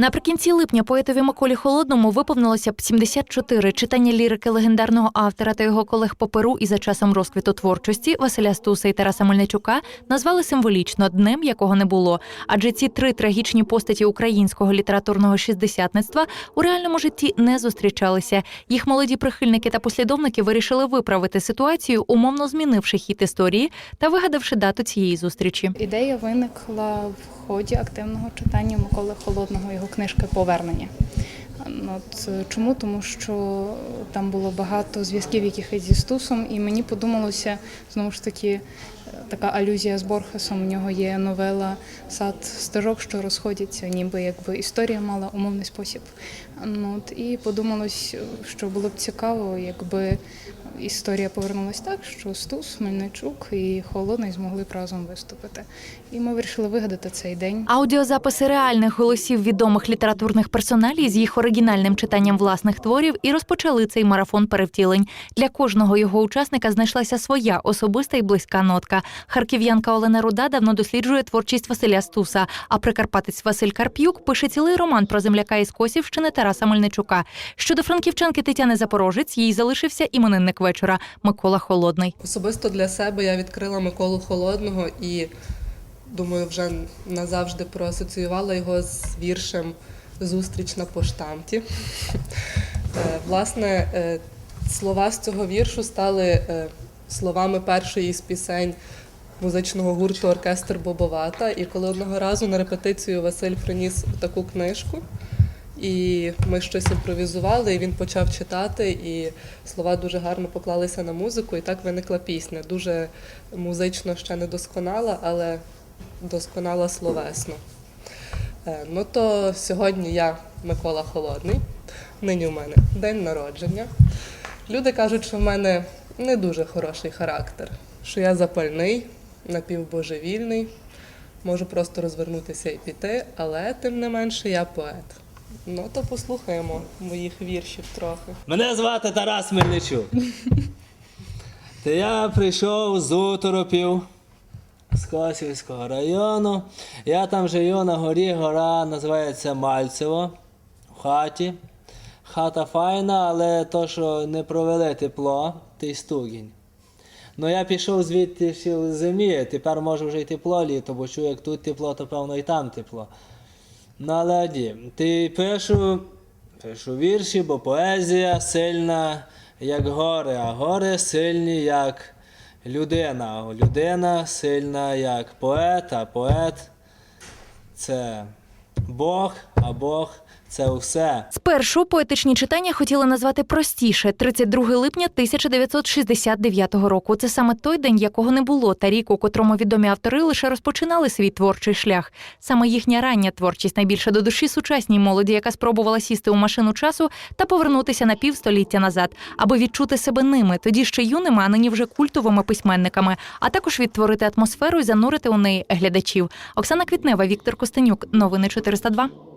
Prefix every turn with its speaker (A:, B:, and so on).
A: Наприкінці липня поетові Миколі Холодному виповнилося б 74. Читання лірики легендарного автора та його колег по Перу і за часом розквіту творчості Василя Стуса і Тараса Мельничука назвали символічно днем, якого не було. Адже ці три трагічні постаті українського літературного шістдесятництва у реальному житті не зустрічалися. Їх молоді прихильники та послідовники вирішили виправити ситуацію, умовно змінивши хід історії та вигадавши дату цієї зустрічі.
B: Ідея виникла в ході активного читання Миколи Холодного його книжки Повернення. Ну, От, е, чому? Тому що там було багато зв'язків якихось зі Стусом, і мені подумалося знову ж таки така алюзія з Борхесом. У нього є новела Сад стежок, що розходяться, ніби якби історія мала умовний спосіб. Ну, от, і подумалось, що було б цікаво, якби історія повернулася так, що Стус, Мельничук і Холодний змогли б разом виступити. І ми вирішили вигадати цей день.
A: Аудіозаписи реальних голосів відомих літературних персоналій з їх оригінальним читанням власних творів і розпочали цей марафон перевтілень. Для кожного його учасника знайшлася своя особиста і близька нотка. Харків'янка Олена Руда давно досліджує творчість Василя Стуса. А прикарпатець Василь Карп'юк пише цілий роман про земляка із Косівщини Тараса Мельничука. Щодо франківчанки Тетяни Запорожець, їй залишився іменинник вечора Микола Холодний.
C: Особисто для себе я відкрила Миколу Холодного і думаю, вже назавжди проасоціювала його з віршем Зустріч на поштамті. Е, Власне, е, слова з цього віршу стали е, словами першої з пісень музичного гурту Оркестр Бобовата. І коли одного разу на репетицію Василь приніс таку книжку, і ми щось імпровізували, і він почав читати, і слова дуже гарно поклалися на музику, і так виникла пісня. Дуже музично ще не досконала, але досконала словесно. Е, Ну то сьогодні я Микола Холодний, нині у мене день народження. Люди кажуть, що в мене не дуже хороший характер, що я запальний, напівбожевільний, можу просто розвернутися і піти, але тим не менше я поет. Ну то послухаємо моїх віршів трохи.
D: Мене звати Тарас Мельничук. Та я прийшов з Уторопів, з Косівського району. Я там живу на горі, гора називається Мальцево, в хаті. Хата файна, але то, що не провели тепло, той стугінь. Ну я пішов звідти в зимі, тепер може вже й тепло літо, бо чую, як тут тепло, то певно і там тепло. Ну, але ді, ти пишу, пишу вірші, бо поезія сильна, як гори, а гори сильні, як людина. Людина сильна, як поет, а поет це Бог, а Бог це все.
A: Спершу поетичні читання хотіли назвати простіше 32 липня 1969 року. Це саме той день, якого не було, та рік, у котрому відомі автори лише розпочинали свій творчий шлях. Саме їхня рання творчість найбільше до душі сучасній молоді, яка спробувала сісти у машину часу та повернутися на півстоліття назад, аби відчути себе ними, тоді ще юними, а нині вже культовими письменниками, а також відтворити атмосферу і занурити у неї глядачів. Оксана Квітнева, Віктор Костенюк. Новини 402.